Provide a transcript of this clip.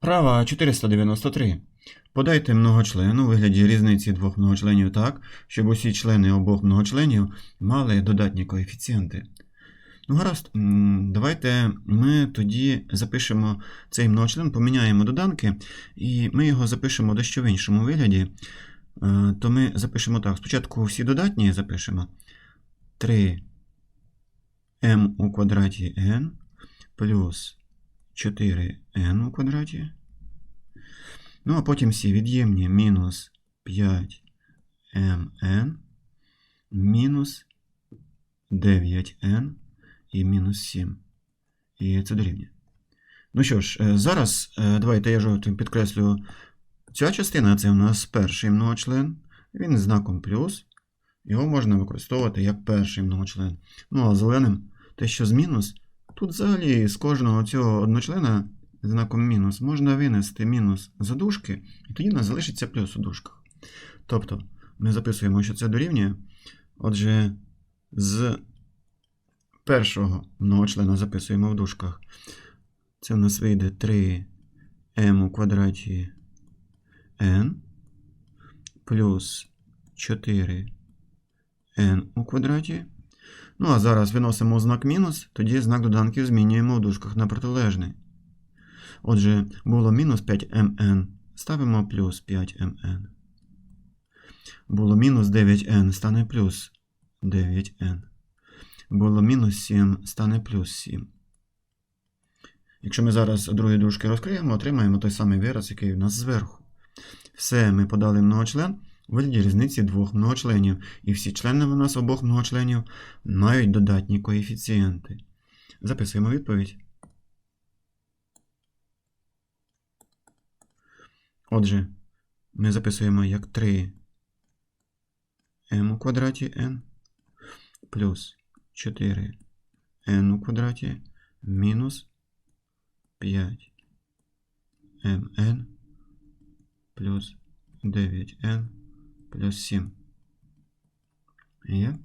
Права 493. Подайте многочлен у вигляді різниці двох многочленів так, щоб усі члени обох многочленів мали додатні коефіцієнти. Ну, гаразд, давайте ми тоді запишемо цей многочлен, поміняємо доданки, і ми його запишемо дещо в іншому вигляді. Е, То ми запишемо так. Спочатку всі додатні запишемо 3 m у квадраті n плюс 4n у квадраті. Ну, а потім всі від'ємні мінус 5mn мінус 9n і мінус 7. І це дорівнює. Ну що ж, е, зараз е, давайте я жовтим підкреслю ця частина це у нас перший многочлен. Він з знаком плюс. Його можна використовувати як перший многочлен. Ну, а зеленим те, що з мінус, тут взагалі з кожного цього одночлена знаком мінус можна винести мінус за дужки, і тоді нас залишиться плюс у дужках. Тобто, ми записуємо, що це дорівнює. Отже, з першого многочлена записуємо в дужках. Це у нас вийде 3m у квадраті n плюс 4n у квадраті. Ну, а зараз виносимо знак мінус, тоді знак доданків змінюємо в дужках на протилежний. Отже, було мінус 5mn, ставимо плюс 5mn. Було мінус 9n, стане плюс 9n. Було мінус 7, стане плюс 7. Якщо ми зараз другі дужки розкриємо, отримаємо той самий вираз, який у нас зверху. Все, ми подали многочлен у вигляді різниці двох многочленів, і всі члени у нас обох многочленів мають додатні коефіцієнти. Записуємо відповідь. Отже, ми записуємо як 3 m у квадраті n плюс 4 n у квадраті мінус 5 mn плюс 9n плюс 7. Є?